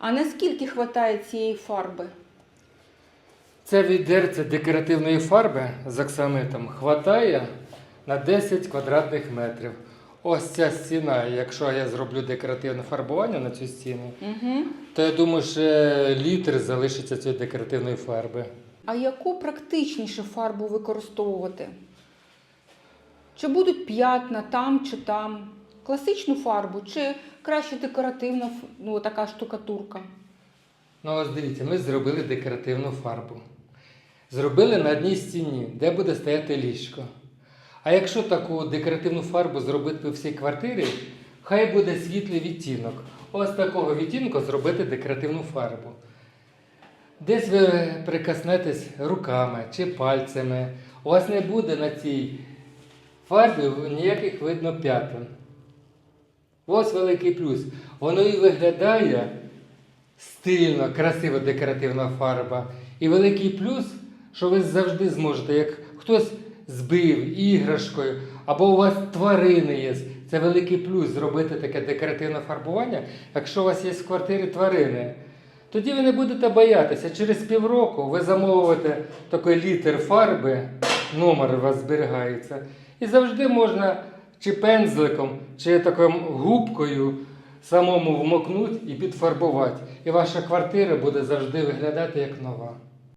А наскільки вистачає цієї фарби? Це відерце декоративної фарби з оксамитом хватає на 10 квадратних метрів. Ось ця стіна, якщо я зроблю декоративне фарбування на цю стіну, Угу. то я думаю, що літр залишиться цієї декоративної фарби. А яку практичніше фарбу використовувати? Чи будуть п'ятна там чи там? Класичну фарбу, чи краще декоративна ну, така штукатурка? Ну, ось дивіться, ми зробили декоративну фарбу. Зробили на одній стіні, де буде стояти ліжко. А якщо таку декоративну фарбу зробити по всій квартирі, хай буде світлий відтінок. Ось такого відтінку зробити декоративну фарбу. Десь ви прикоснетесь руками чи пальцями. У вас не буде на цій фарбі ніяких видно п'ятин. Ось великий плюс. Воно і виглядає стильно, красиво декоративна фарба. І великий плюс, що ви завжди зможете, як хтось збив іграшкою, або у вас тварини є. Це великий плюс зробити таке декоративне фарбування, якщо у вас є в квартирі тварини. Тоді ви не будете боятися. Через півроку ви замовите такий літр фарби, номер у вас зберігається. І завжди можна чи пензликом, чи такою губкою самому вмокнути і підфарбувати. І ваша квартира буде завжди виглядати як нова.